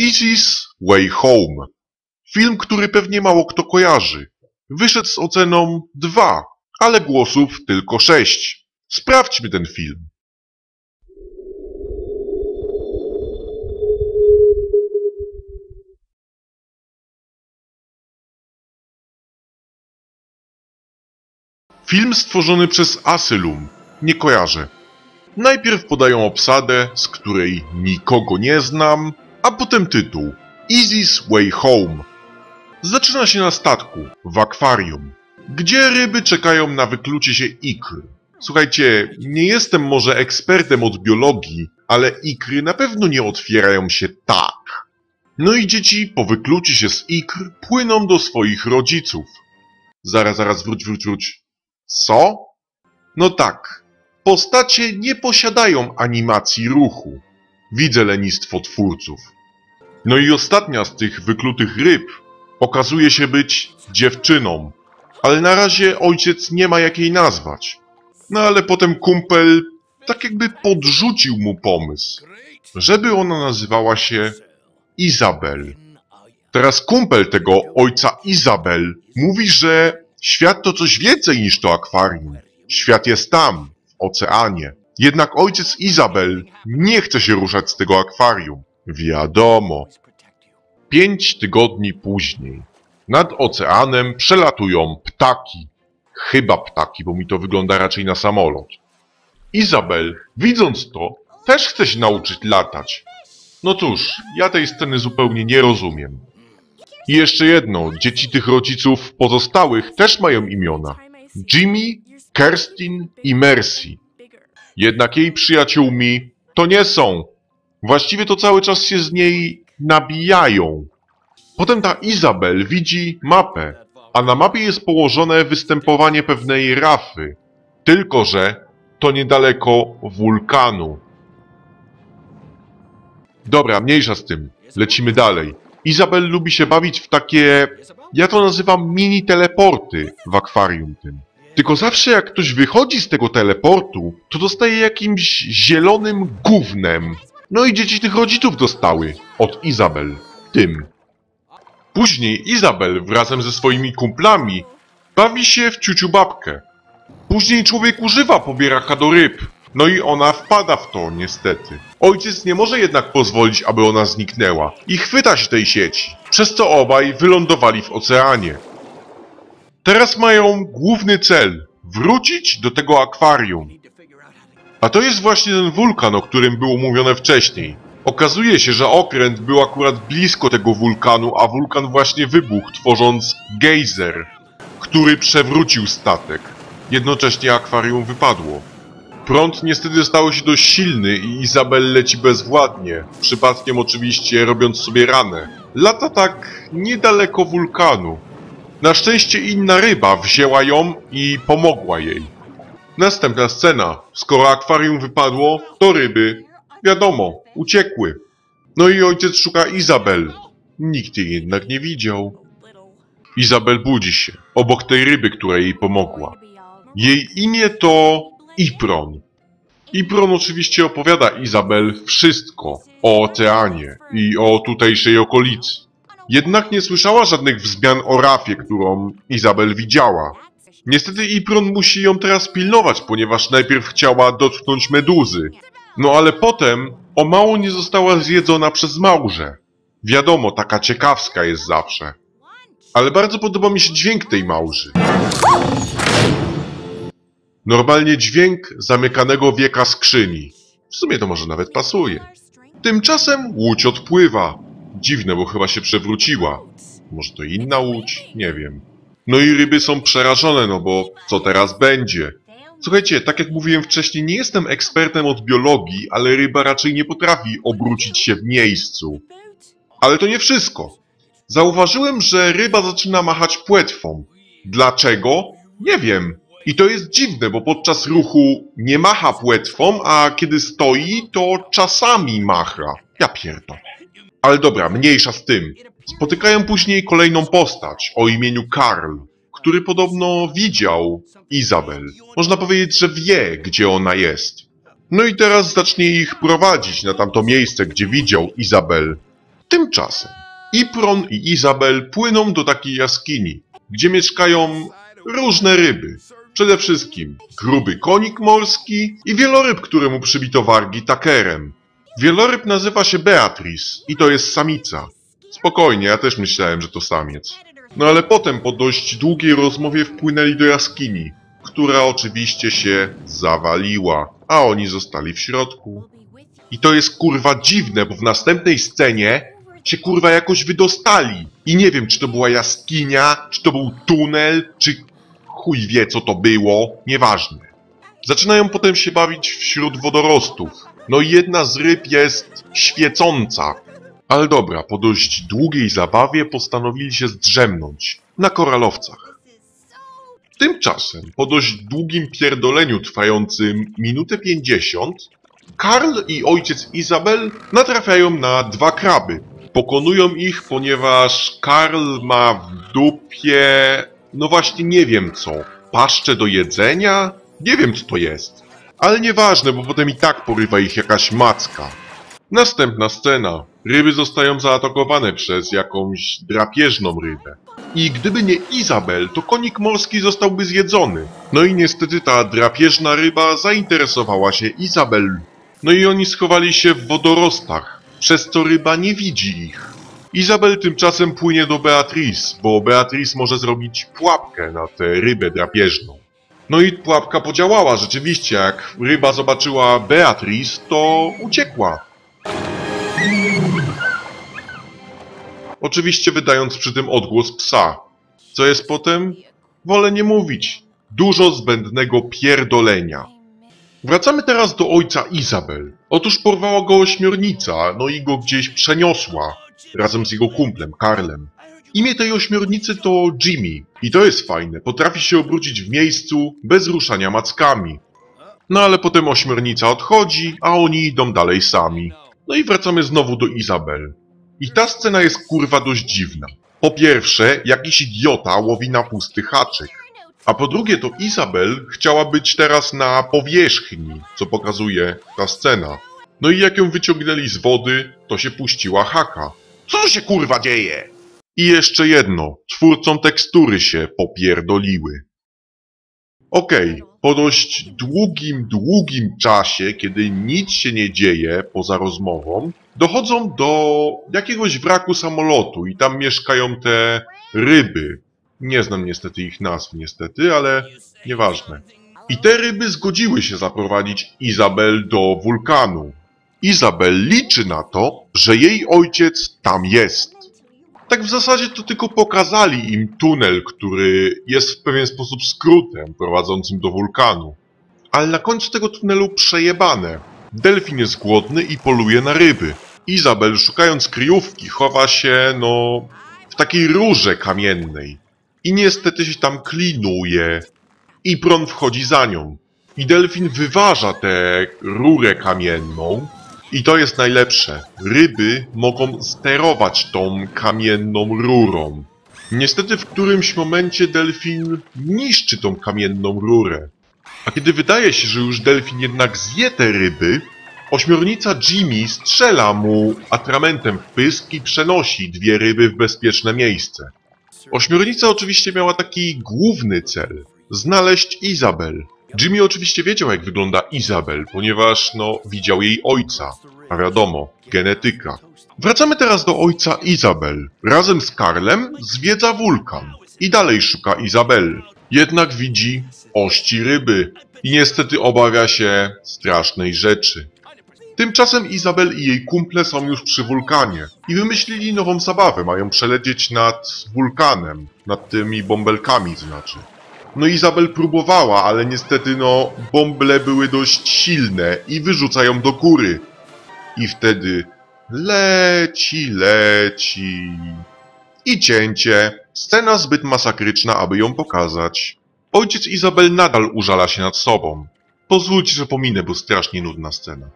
Easy's Way Home. Film, który pewnie mało kto kojarzy. Wyszedł z oceną 2, ale głosów tylko 6. Sprawdźmy ten film. Film stworzony przez Asylum. Nie kojarzę. Najpierw podają obsadę, z której nikogo nie znam, a potem tytuł Easy's Way Home. Zaczyna się na statku, w akwarium, gdzie ryby czekają na wyklucie się ikr. Słuchajcie, nie jestem może ekspertem od biologii, ale ikry na pewno nie otwierają się tak. No i dzieci po wykluciu się z ikr płyną do swoich rodziców. Zaraz, zaraz, wróć, wróć, wróć. Co? No tak, postacie nie posiadają animacji ruchu. Widzę lenistwo twórców. No i ostatnia z tych wyklutych ryb okazuje się być dziewczyną, ale na razie ojciec nie ma jak jej nazwać. No ale potem kumpel tak jakby podrzucił mu pomysł, żeby ona nazywała się Izabel. Teraz kumpel tego ojca Izabel mówi, że świat to coś więcej niż to akwarium. Świat jest tam, w oceanie. Jednak ojciec Izabel nie chce się ruszać z tego akwarium. Wiadomo. Pięć tygodni później. Nad oceanem przelatują ptaki. Chyba ptaki, bo mi to wygląda raczej na samolot. Izabel, widząc to, też chce się nauczyć latać. No cóż, ja tej sceny zupełnie nie rozumiem. I jeszcze jedno, dzieci tych rodziców pozostałych też mają imiona. Jimmy, Kerstin i Mercy. Jednak jej przyjaciółmi to nie są. Właściwie to cały czas się z niej nabijają. Potem ta Izabel widzi mapę, a na mapie jest położone występowanie pewnej rafy. Tylko, że to niedaleko wulkanu. Dobra, mniejsza z tym. Lecimy dalej. Izabel lubi się bawić w takie, ja to nazywam mini teleporty w akwarium tym. Tylko zawsze jak ktoś wychodzi z tego teleportu, to dostaje jakimś zielonym gównem. No i dzieci tych rodziców dostały. Od Izabel. Tym. Później Izabel razem ze swoimi kumplami bawi się w ciuciu babkę. Później człowiek używa pobieraka do ryb. No i ona wpada w to, niestety. Ojciec nie może jednak pozwolić, aby ona zniknęła i chwyta się tej sieci, przez co obaj wylądowali w oceanie. Teraz mają główny cel wrócić do tego akwarium. A to jest właśnie ten wulkan, o którym było mówione wcześniej. Okazuje się, że okręt był akurat blisko tego wulkanu, a wulkan właśnie wybuchł, tworząc gejzer, który przewrócił statek. Jednocześnie akwarium wypadło. Prąd niestety stał się dość silny i Izabel leci bezwładnie, przypadkiem oczywiście robiąc sobie ranę. Lata tak niedaleko wulkanu. Na szczęście inna ryba wzięła ją i pomogła jej. Następna scena. Skoro akwarium wypadło, to ryby, wiadomo, uciekły. No i ojciec szuka Izabel. Nikt jej jednak nie widział. Izabel budzi się, obok tej ryby, która jej pomogła. Jej imię to Ipron. Ipron oczywiście opowiada Izabel wszystko o oceanie i o tutejszej okolicy. Jednak nie słyszała żadnych wzmian o rafie, którą Izabel widziała. Niestety Ipron musi ją teraz pilnować, ponieważ najpierw chciała dotknąć meduzy. No ale potem o mało nie została zjedzona przez małże. Wiadomo, taka ciekawska jest zawsze. Ale bardzo podoba mi się dźwięk tej małży. Normalnie dźwięk zamykanego wieka skrzyni. W sumie to może nawet pasuje. Tymczasem łódź odpływa. Dziwne, bo chyba się przewróciła. Może to inna łódź? Nie wiem. No i ryby są przerażone, no bo co teraz będzie? Słuchajcie, tak jak mówiłem wcześniej, nie jestem ekspertem od biologii, ale ryba raczej nie potrafi obrócić się w miejscu. Ale to nie wszystko. Zauważyłem, że ryba zaczyna machać płetwą. Dlaczego? Nie wiem. I to jest dziwne, bo podczas ruchu nie macha płetwą, a kiedy stoi, to czasami macha. Ja pierdolę. Ale dobra, mniejsza z tym. Spotykają później kolejną postać o imieniu Karl, który podobno widział Izabel. Można powiedzieć, że wie, gdzie ona jest. No i teraz zacznie ich prowadzić na tamto miejsce, gdzie widział Izabel. Tym Tymczasem Ipron i Izabel płyną do takiej jaskini, gdzie mieszkają różne ryby. Przede wszystkim gruby konik morski i wieloryb, któremu przybito wargi takerem. Wieloryb nazywa się Beatrice i to jest samica. Spokojnie, ja też myślałem, że to samiec. No ale potem po dość długiej rozmowie wpłynęli do jaskini, która oczywiście się zawaliła, a oni zostali w środku. I to jest kurwa dziwne, bo w następnej scenie się kurwa jakoś wydostali. I nie wiem, czy to była jaskinia, czy to był tunel, czy chuj wie co to było, nieważne. Zaczynają potem się bawić wśród wodorostów. No i jedna z ryb jest świecąca. Ale dobra, po dość długiej zabawie postanowili się zdrzemnąć na koralowcach. Tymczasem, po dość długim pierdoleniu trwającym minutę pięćdziesiąt, Karl i ojciec Izabel natrafiają na dwa kraby. Pokonują ich, ponieważ Karl ma w dupie... No właśnie nie wiem co. Paszcze do jedzenia? Nie wiem co to jest. Ale nieważne, bo potem i tak porywa ich jakaś macka. Następna scena. Ryby zostają zaatakowane przez jakąś drapieżną rybę. I gdyby nie Izabel, to konik morski zostałby zjedzony. No i niestety ta drapieżna ryba zainteresowała się Izabel. No i oni schowali się w wodorostach, przez co ryba nie widzi ich. Izabel tymczasem płynie do Beatrice, bo Beatrice może zrobić pułapkę na tę rybę drapieżną. No i pułapka podziałała rzeczywiście, jak ryba zobaczyła Beatrice, to uciekła. Oczywiście wydając przy tym odgłos psa. Co jest potem? Wolę nie mówić. Dużo zbędnego pierdolenia. Wracamy teraz do ojca Izabel. Otóż porwała go ośmiornica, no i go gdzieś przeniosła, razem z jego kumplem, Karlem. Imię tej ośmiornicy to Jimmy. I to jest fajne, potrafi się obrócić w miejscu bez ruszania mackami. No ale potem ośmiornica odchodzi, a oni idą dalej sami. No i wracamy znowu do Izabel. I ta scena jest kurwa dość dziwna. Po pierwsze, jakiś idiota łowi na pusty haczyk. A po drugie, to Izabel chciała być teraz na powierzchni, co pokazuje ta scena. No i jak ją wyciągnęli z wody, to się puściła haka. Co się kurwa dzieje? I jeszcze jedno, twórcom tekstury się popierdoliły. Okej, po dość długim, długim czasie, kiedy nic się nie dzieje poza rozmową, dochodzą do jakiegoś wraku samolotu i tam mieszkają te ryby. Nie znam niestety ich nazw, niestety, ale nieważne. I te ryby zgodziły się zaprowadzić Izabel do wulkanu. Izabel liczy na to, że jej ojciec tam jest. Tak w zasadzie to tylko pokazali im tunel, który jest w pewien sposób skrótem prowadzącym do wulkanu. Ale na końcu tego tunelu przejebane. Delfin jest głodny i poluje na ryby. Izabel, szukając kryjówki, chowa się, no, w takiej rurze kamiennej. I niestety się tam klinuje. I Pron wchodzi za nią. I delfin wyważa tę rurę kamienną. I to jest najlepsze. Ryby mogą sterować tą kamienną rurą. Niestety w którymś momencie delfin niszczy tą kamienną rurę. A kiedy wydaje się, że już delfin jednak zje te ryby, ośmiornica Jimmy strzela mu atramentem w pysk i przenosi dwie ryby w bezpieczne miejsce. Ośmiornica oczywiście miała taki główny cel. Znaleźć Izabel. Jimmy oczywiście wiedział jak wygląda Izabel, ponieważ no widział jej ojca. A wiadomo, genetyka. Wracamy teraz do ojca Izabel. Razem z Karlem zwiedza wulkan. I dalej szuka Izabel. Jednak widzi ości ryby. I niestety obawia się strasznej rzeczy. Tymczasem Izabel i jej kumple są już przy wulkanie i wymyślili nową zabawę. Mają przelecieć nad wulkanem, nad tymi bąbelkami znaczy. No Izabel próbowała, ale niestety no bąble były dość silne i wyrzuca ją do góry. I wtedy leci, leci. I cięcie. Scena zbyt masakryczna, aby ją pokazać. Ojciec Izabel nadal użala się nad sobą. Pozwólcie, że pominę, bo strasznie nudna scena.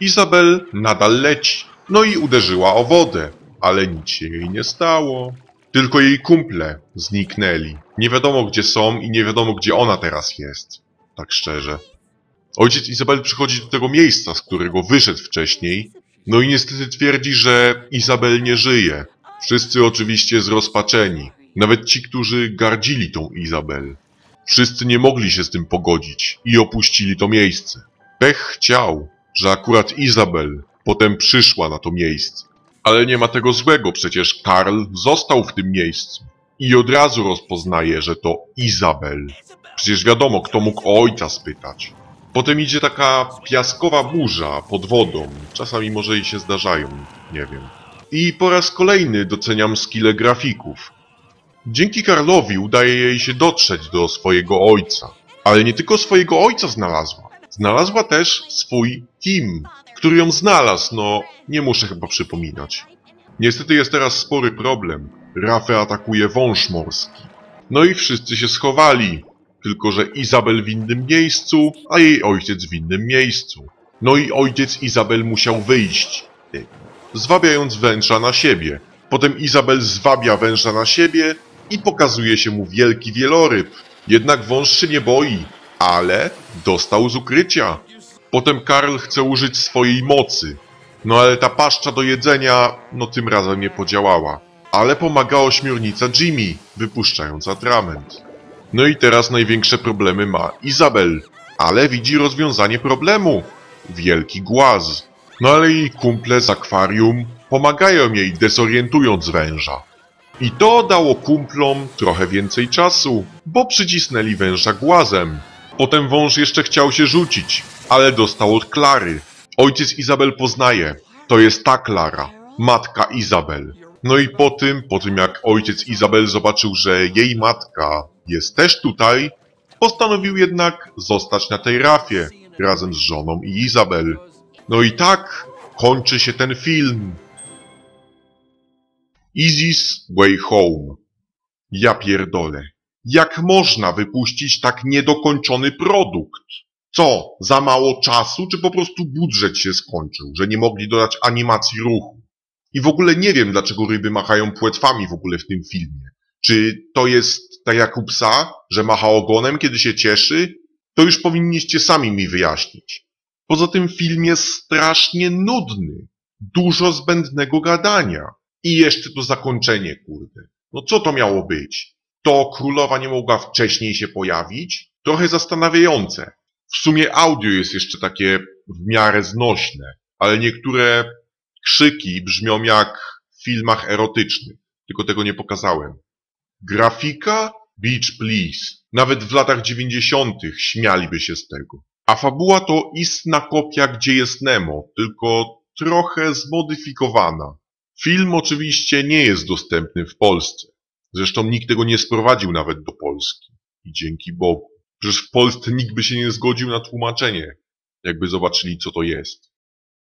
Izabel nadal leci. No i uderzyła o wodę, ale nic się jej nie stało. Tylko jej kumple zniknęli. Nie wiadomo gdzie są i nie wiadomo gdzie ona teraz jest. Tak szczerze. Ojciec Izabel przychodzi do tego miejsca, z którego wyszedł wcześniej No i niestety twierdzi, że Izabel nie żyje. Wszyscy oczywiście zrozpaczeni. Nawet ci, którzy gardzili tą Izabel. Wszyscy nie mogli się z tym pogodzić i opuścili to miejsce. Pech chciał, że akurat Izabel potem przyszła na to miejsce. Ale nie ma tego złego, przecież Karl został w tym miejscu. I od razu rozpoznaje, że to Izabel. Przecież wiadomo, kto mógł o ojca spytać. Potem idzie taka piaskowa burza pod wodą. Czasami może i się zdarzają, nie wiem. I po raz kolejny doceniam skille grafików. Dzięki Karlowi udaje jej się dotrzeć do swojego ojca. Ale nie tylko swojego ojca znalazła. Znalazła też swój team, który ją znalazł, no nie muszę chyba przypominać. Niestety jest teraz spory problem. Rafę atakuje wąż morski. No i wszyscy się schowali. Tylko, że Izabel w innym miejscu, a jej ojciec w innym miejscu. No i ojciec Izabel musiał wyjść, zwabiając węża na siebie. Potem Izabel zwabia węża na siebie i pokazuje się mu wielki wieloryb. Jednak wąż się nie boi, ale dostał z ukrycia. Potem Karl chce użyć swojej mocy. No ale ta paszcza do jedzenia, no tym razem nie podziałała. Ale pomaga ośmiornica Jimmy, wypuszczając atrament. No i teraz największe problemy ma Izabel, ale widzi rozwiązanie problemu. Wielki głaz. No ale jej kumple z akwarium pomagają jej desorientując węża. I to dało kumplom trochę więcej czasu, bo przycisnęli węża głazem. Potem wąż jeszcze chciał się rzucić, ale dostał od Klary. Ojciec Izabel poznaje. To jest ta Klara, matka Izabel. No i po tym, po tym jak ojciec Izabel zobaczył, że jej matka jest też tutaj, postanowił jednak zostać na tej rafie razem z żoną i Izabel. No i tak kończy się ten film. Easy's Way Home. Ja pierdolę. Jak można wypuścić tak niedokończony produkt? Co, za mało czasu, czy po prostu budżet się skończył, że nie mogli dodać animacji ruchu? I w ogóle nie wiem, dlaczego ryby machają płetwami w ogóle w tym filmie. Czy to jest tak jak u psa, że macha ogonem, kiedy się cieszy? To już powinniście sami mi wyjaśnić. Poza tym film jest strasznie nudny. Dużo zbędnego gadania. I jeszcze to zakończenie, kurde. No co to miało być? To królowa nie mogła wcześniej się pojawić? Trochę zastanawiające. W sumie audio jest jeszcze takie w miarę znośne, ale niektóre krzyki brzmią jak w filmach erotycznych, tylko tego nie pokazałem. Grafika? Beach please. Nawet w latach dziewięćdziesiątych śmialiby się z tego. A fabuła to istna kopia Gdzie jest Nemo, tylko trochę zmodyfikowana. Film oczywiście nie jest dostępny w Polsce. Zresztą nikt tego nie sprowadził nawet do Polski. I dzięki Bogu. Przecież w Polsce nikt by się nie zgodził na tłumaczenie, jakby zobaczyli co to jest.